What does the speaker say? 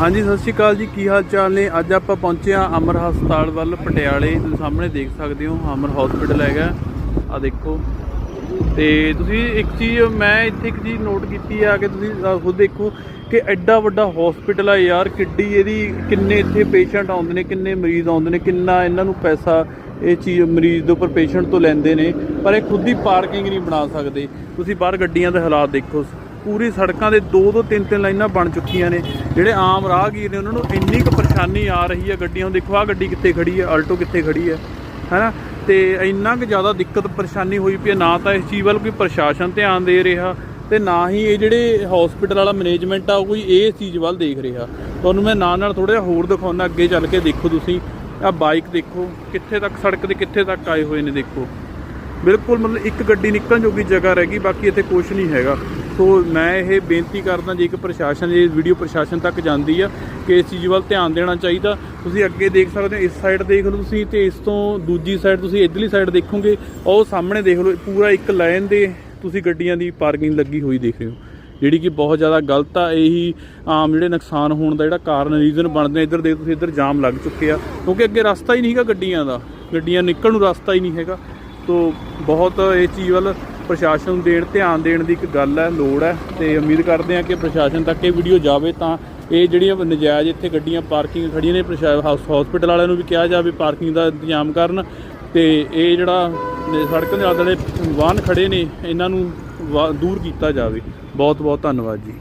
ਹਾਂਜੀ, ਸਤਿ ਸ਼੍ਰੀ ਅਕਾਲ ਜੀ। ਕੀ ਹਾਲ ਚਾਲ ਨੇ? ਅੱਜ ਆਪਾਂ ਪਹੁੰਚੇ ਹਾਂ ਅਮਰ ਹਸਪਤਾਲ ਵੱਲ, ਪਟਿਆਲੇ। ਤੁਸੀਂ ਸਾਹਮਣੇ ਦੇਖ ਸਕਦੇ ਹੋ, ਅਮਰ ਹਸਪੀਟਲ ਹੈਗਾ। ਆ ਦੇਖੋ। ਤੇ ਤੁਸੀਂ ਇੱਕ ਚੀਜ਼, ਮੈਂ ਇੱਥੇ ਇੱਕ ਚੀਜ਼ ਨੋਟ ਕੀਤੀ ਆ ਕਿ ਤੁਸੀਂ ਖੁਦ ਦੇਖੋ ਕਿ ਐਡਾ ਵੱਡਾ ਹਸਪੀਟਲ ਆ ਯਾਰ, ਕਿੱਡੀ ਇਹਦੀ, ਕਿੰਨੇ ਇੱਥੇ ਪੇਸ਼ੈਂਟ ਆਉਂਦੇ ਨੇ, ਕਿੰਨੇ ਮਰੀਜ਼ ਆਉਂਦੇ ਨੇ, ਕਿੰਨਾ ਇਹਨਾਂ ਨੂੰ ਪੈਸਾ, ਇਹ ਚੀਜ਼ ਮਰੀਜ਼ ਦੇ ਉੱਪਰ ਪੇਸ਼ੈਂਟ ਤੋਂ ਲੈਂਦੇ ਨੇ। ਪਰ ਇਹ ਖੁਦ ਹੀ ਪਾਰਕਿੰਗ ਨਹੀਂ ਬਣਾ ਸਕਦੇ। ਤੁਸੀਂ ਬਾਹਰ ਗੱਡੀਆਂ ਦੇ ਹਾਲਾਤ ਦੇਖੋ। ਪੂਰੀ ਸੜਕਾਂ ਦੇ ਦੋ ਦੋ ਤਿੰਨ ਤਿੰਨ ਲਾਈਨਾਂ ਬਣ ਚੁੱਕੀਆਂ ਨੇ। ਜਿਹੜੇ ਆਮ ਰਾਹਗੀਰ ਨੇ ਉਹਨਾਂ ਨੂੰ ਇੰਨੀ ਕੁ ਪਰੇਸ਼ਾਨੀ ਆ ਰਹੀ ਹੈ ਗੱਡੀਆਂ ਨੂੰ। ਦੇਖੋ ਆ ਗੱਡੀ ਕਿੱਥੇ ਖੜੀ ਹੈ, ਆਲਟੋ ਕਿੱਥੇ ਖੜੀ ਹੈ, ਹੈਨਾ? ਤੇ ਇੰਨਾ ਕੁ ਜ਼ਿਆਦਾ ਦਿੱਕਤ, ਪਰੇਸ਼ਾਨੀ ਹੋਈ ਪਈ ਹੈ। ਨਾ ਤਾਂ ਇਸ ਚੀਜ਼ ਵੱਲ ਕੋਈ ਪ੍ਰਸ਼ਾਸਨ ਧਿਆਨ ਦੇ ਰਿਹਾ ਤੇ ਨਾ ਹੀ ਇਹ ਜਿਹੜੇ ਹਸਪੀਟਲ ਵਾਲਾ ਮੈਨੇਜਮੈਂਟ ਆ, ਉਹ ਕੋਈ ਇਹ ਚੀਜ਼ ਵੱਲ ਦੇਖ ਰਿਹਾ। ਤੁਹਾਨੂੰ ਮੈਂ ਨਾਲ ਨਾਲ ਥੋੜਾ ਜਿਹਾ ਹੋਰ ਦਿਖਾਉਣਾ ਅੱਗੇ ਚੱਲ ਕੇ ਦੇਖੋ ਤੁਸੀਂ। ਆ ਬਾਈਕ ਦੇਖੋ, ਕਿੱਥੇ ਤੱਕ ਸੜਕ ਦੇ ਕਿੱਥੇ ਤੱਕ ਆਏ ਹੋਏ ਨੇ, ਦੇਖੋ। ਬਿਲਕੁਲ ਮਤਲਬ ਇੱਕ ਗੱਡੀ ਨਿਕਲਣ ਜੋਗੀ ਜਗ੍ਹਾ ਰਹਿ ਗਈ, ਬਾਕੀ ਇੱਥੇ ਕੁਝ ਨਹੀਂ ਹੈਗਾ। ਸੋ ਮੈਂ ਇਹ ਬੇਨਤੀ ਕਰਦਾ ਜੇ ਇੱਕ ਪ੍ਰਸ਼ਾਸਨ ਇਹ ਵੀਡੀਓ ਪ੍ਰਸ਼ਾਸਨ ਤੱਕ ਜਾਂਦੀ ਆ ਕਿ ਇਸ ਚੀਜ਼ ਵੱਲ ਧਿਆਨ ਦੇਣਾ ਚਾਹੀਦਾ, ਤੁਸੀਂ ਅੱਗੇ ਦੇਖ ਸਕਦੇ ਹੋ, ਇਸ ਸਾਈਡ ਦੇਖ ਲਓ ਤੁਸੀਂ ਤੇ ਇਸ ਤੋਂ ਦੂਜੀ ਸਾਈਡ ਤੁਸੀਂ ਇਧਰਲੀ ਸਾਈਡ ਦੇਖੋਗੇ, ਉਹ ਸਾਹਮਣੇ ਦੇਖ ਲਓ, ਪੂਰਾ ਇੱਕ ਲਾਈਨ ਦੇ ਤੁਸੀਂ ਗੱਡੀਆਂ ਦੀ ਪਾਰਕਿੰਗ ਲੱਗੀ ਹੋਈ ਦੇਖ ਰਹੇ ਹੋ। ਜਿਹੜੀ ਕਿ ਬਹੁਤ ਜ਼ਿਆਦਾ ਗਲਤ ਆ, ਇਹੀ ਆਮ ਜਿਹੜੇ ਨੁਕਸਾਨ ਹੋਣ ਦਾ ਜਿਹੜਾ ਕਾਰਨ ਰੀਜ਼ਨ ਬਣਦੇ ਇੱਧਰ ਦੇ ਤੁਸੀਂ, ਇੱਧਰ ਜਾਮ ਲੱਗ ਚੁੱਕੇ ਆ। ਕਿਉਂਕਿ ਅੱਗੇ ਰਸਤਾ ਹੀ ਨਹੀਂ ਹੈਗਾ ਗੱਡੀਆਂ ਦਾ, ਗੱਡੀਆਂ ਨਿਕਲਣ ਨੂੰ ਰਸਤਾ ਹੀ ਨਹੀਂ ਹੈਗਾ। ਤੋ ਬਹੁਤ ਇਹ ਚੀਜ਼ ਵੱਲ ਪ੍ਰਸ਼ਾਸਨ ਨੂੰ ਦੇਣ, ਧਿਆਨ ਦੇਣ ਦੀ ਇੱਕ ਗੱਲ ਹੈ, ਲੋੜ ਹੈ ਤੇ ਉਮੀਦ ਕਰਦੇ ਹਾਂ ਕਿ ਪ੍ਰਸ਼ਾਸਨ ਤੱਕ ਇਹ ਵੀਡੀਓ ਜਾਵੇ ਤਾਂ ਇਹ ਜਿਹੜੀਆਂ ਨਜਾਇਜ਼ ਇੱਥੇ ਗੱਡੀਆਂ, ਪਾਰਕਿੰਗ ਖੜੀਆਂ ਨੇ ਹਸਪੀਟਲ ਵਾਲਿਆਂ ਨੂੰ ਵੀ ਕਿਹਾ ਜਾਵੇ ਪਾਰਕਿੰਗ ਦਾ ਇੰਤਜ਼ਾਮ ਕਰਨ ਤੇ ਇਹ ਜਿਹੜਾ ਨੇ ਸੜਕ ਦੇ ਆਲੇ ਵਾਹਨ ਖੜੇ ਨੇ, ਇਹਨਾਂ ਨੂੰ ਵਾ- ਦੂਰ ਕੀਤਾ ਜਾਵੇ। ਬਹੁਤ ਬਹੁਤ ਧੰਨਵਾਦ ਜੀ।